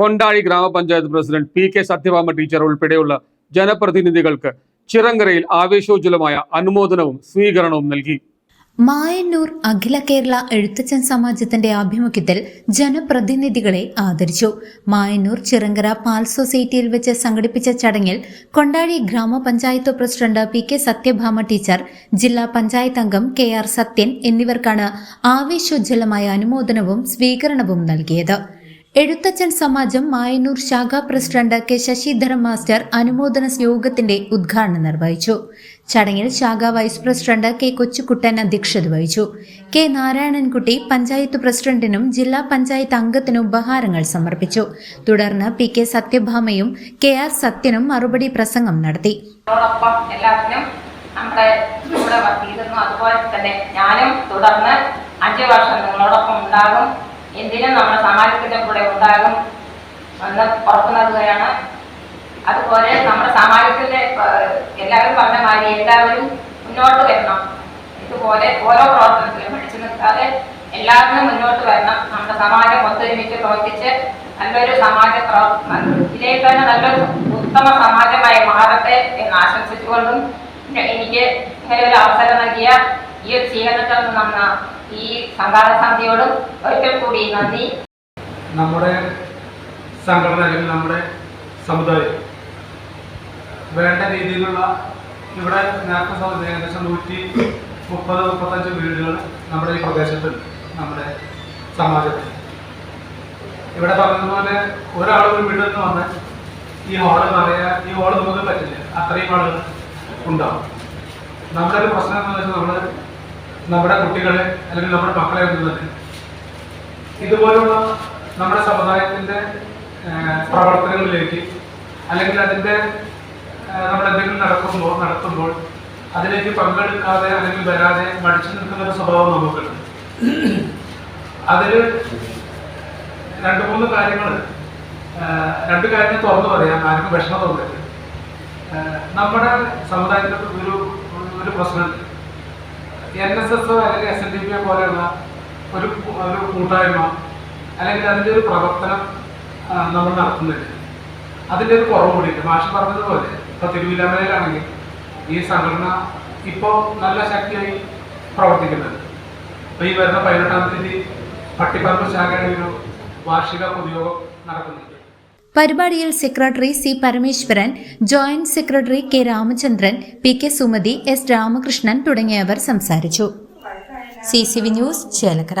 കൊണ്ടാഴി ഗ്രാമപഞ്ചായത്ത് president P K Sathyabhama teacher ഉൾപ്പെടെയുള്ള ജനപ്രതിനിധികൾക്ക് ചിറങ്കരയിൽ ആവേശോജ്വലമായ അനുമോദനവും സ്വീകരണവും നൽകി. മായന്നൂർ അഖില കേരള എഴുത്തച്ഛൻ സമാജത്തിന്റെ ആഭിമുഖ്യത്തിൽ ജനപ്രതിനിധികളെ ആദരിച്ചു. മായന്നൂർ ചിറങ്കര പാൽ സൊസൈറ്റിയിൽ വെച്ച് സംഘടിപ്പിച്ച ചടങ്ങിൽ കൊണ്ടാഴി ഗ്രാമപഞ്ചായത്ത് president P K Sathyabhama teacher ജില്ലാ പഞ്ചായത്ത് അംഗം കെ ആർ സത്യൻ എന്നിവർക്കാണ് ആവേശോജ്വലമായ അനുമോദനവും സ്വീകരണവും നൽകിയത്. എഴുത്തച്ഛൻ സമാജം മായന്നൂർ ശാഖാ പ്രസിഡന്റ് കെ ശശിധര മാസ്റ്റർ അനുമോദന യോഗത്തിന്റെ ഉദ്ഘാടനം നിർവഹിച്ചു. ചടങ്ങിൽ ശാഖാ വൈസ് പ്രസിഡന്റ് കെ കൊച്ചുകുട്ടൻ അധ്യക്ഷത വഹിച്ചു. കെ നാരായണൻകുട്ടി പഞ്ചായത്ത് പ്രസിഡന്റിനും ജില്ലാ പഞ്ചായത്ത് അംഗത്തിനും ഉപഹാരങ്ങൾ സമർപ്പിച്ചു. തുടർന്ന് പി കെ സത്യഭാമയും കെ ആർ സത്യനും മറുപടി പ്രസംഗം നടത്തി. നമ്മുടെ അതുപോലെ തന്നെ ഞാനും തുടർന്ന് അഞ്ച് വർഷം നിങ്ങളോടൊപ്പം ഉണ്ടാകും. എന്തിനും നമ്മുടെ സമാജത്തിന്റെ കൂടെ ഉണ്ടാകും എന്ന് ഉറപ്പു നൽകുകയാണ് അതുപോലെ നമ്മുടെ സമാജത്തിന്റെ എല്ലാവരും പറഞ്ഞ മാതിരി എല്ലാവരും മുന്നോട്ട് വരണം. ഇതുപോലെ ഓരോ പ്രവർത്തനത്തിലും പിടിച്ചു നിൽക്കാതെ എല്ലാവരും മുന്നോട്ട് വരണം. നമ്മുടെ സമാജം ഒത്തൊരുമിച്ച് പ്രവർത്തിച്ച് നല്ലൊരു സമാജ പ്രവർത്തനം ഇതിലേക്ക് തന്നെ നല്ലൊരു ഉത്തമ സമാജമായി മാറട്ടെ എന്ന് ആശംസിച്ചുകൊണ്ടും എനിക്ക് ഇങ്ങനെ ഒരു അവസരം നൽകിയ ഈ ഒരു സ്വീകരണത്തിൽ നന്ന ഈ സംഘാടക സമിതിയോടും ഒരിക്കൽ കൂടി നന്ദി. നമ്മുടെ സംഘടന അല്ലെങ്കിൽ നമ്മുടെ സമുദായം വേണ്ട രീതിയിലുള്ള ഇവിടെ നേരത്തെ സൗകര്യം ഏകദേശം നൂറ്റി മുപ്പത് മുപ്പത്തഞ്ച് വീടുകൾ നമ്മുടെ ഈ പ്രദേശത്തുണ്ട് നമ്മുടെ സമാജത്തിൽ. ഇവിടെ പറഞ്ഞതുപോലെ ഒരാൾ ഒരു വീട്ടിൽ നിന്ന് വന്ന് ഈ ഹാൾ പറയാ ഈ ഹാൾ നമുക്ക് പറ്റില്ല. അത്രയും ആളുകൾ ഉണ്ടാവും. നമ്മുടെ ഒരു പ്രശ്നം എന്ന് വെച്ചാൽ നമ്മൾ നമ്മുടെ കുട്ടികളെ അല്ലെങ്കിൽ നമ്മുടെ മക്കളെ ഒന്നും തന്നെ ഇതുപോലുള്ള നമ്മുടെ സമുദായത്തിന്റെ പ്രവർത്തനങ്ങളിലേക്ക് അല്ലെങ്കിൽ അതിന്റെ നമ്മളെന്തെങ്കിലും നടക്കുമ്പോൾ നടത്തുമ്പോൾ അതിലേക്ക് പങ്കെടുക്കാതെ അല്ലെങ്കിൽ വരാതെ മടിച്ചു നിൽക്കുന്ന ഒരു സ്വഭാവം നമുക്കുണ്ട്. അതിൽ രണ്ട് മൂന്ന് കാര്യങ്ങൾ രണ്ട് കാര്യങ്ങൾ തുറന്നു പറയാം. ആർക്കും വിഷമം തോന്നരുത്. നമ്മുടെ സമുദായത്തിൽ ഒരു ഒരു പ്രശ്നം എൻ എസ് എസ് അല്ലെങ്കിൽ എസ് എൻ ഡി പി പോലെയുള്ള ഒരു ഒരു കൂട്ടായ്മ അല്ലെങ്കിൽ അതിന്റെ ഒരു പ്രവർത്തനം നമ്മൾ നടത്തുന്നില്ല. അതിന്റെ ഒരു കുറവ് കൂടിയിട്ട് മാഷ് പറഞ്ഞതുപോലെ ഇപ്പോൾ തിരുവില്ലാമലയിലാണെങ്കിൽ ഈ സംഘടന ഇപ്പോൾ നല്ല ശക്തിയായി പ്രവർത്തിക്കുന്നുണ്ട്. ഇപ്പോൾ ഈ വരുന്ന പതിനെട്ടാം തീയതി പട്ടിപ്പറമ്പ് ശാഖയുടെ ഒരു വാർഷിക പൊതുയോഗം നടക്കുന്നുണ്ട്. പരിപാടിയിൽ secretary C Parameswaran joint secretary K Ramachandran P K Sumathi S Ramakrishnan തുടങ്ങിയവർ സംസാരിച്ചു. C C V news Chelakkara.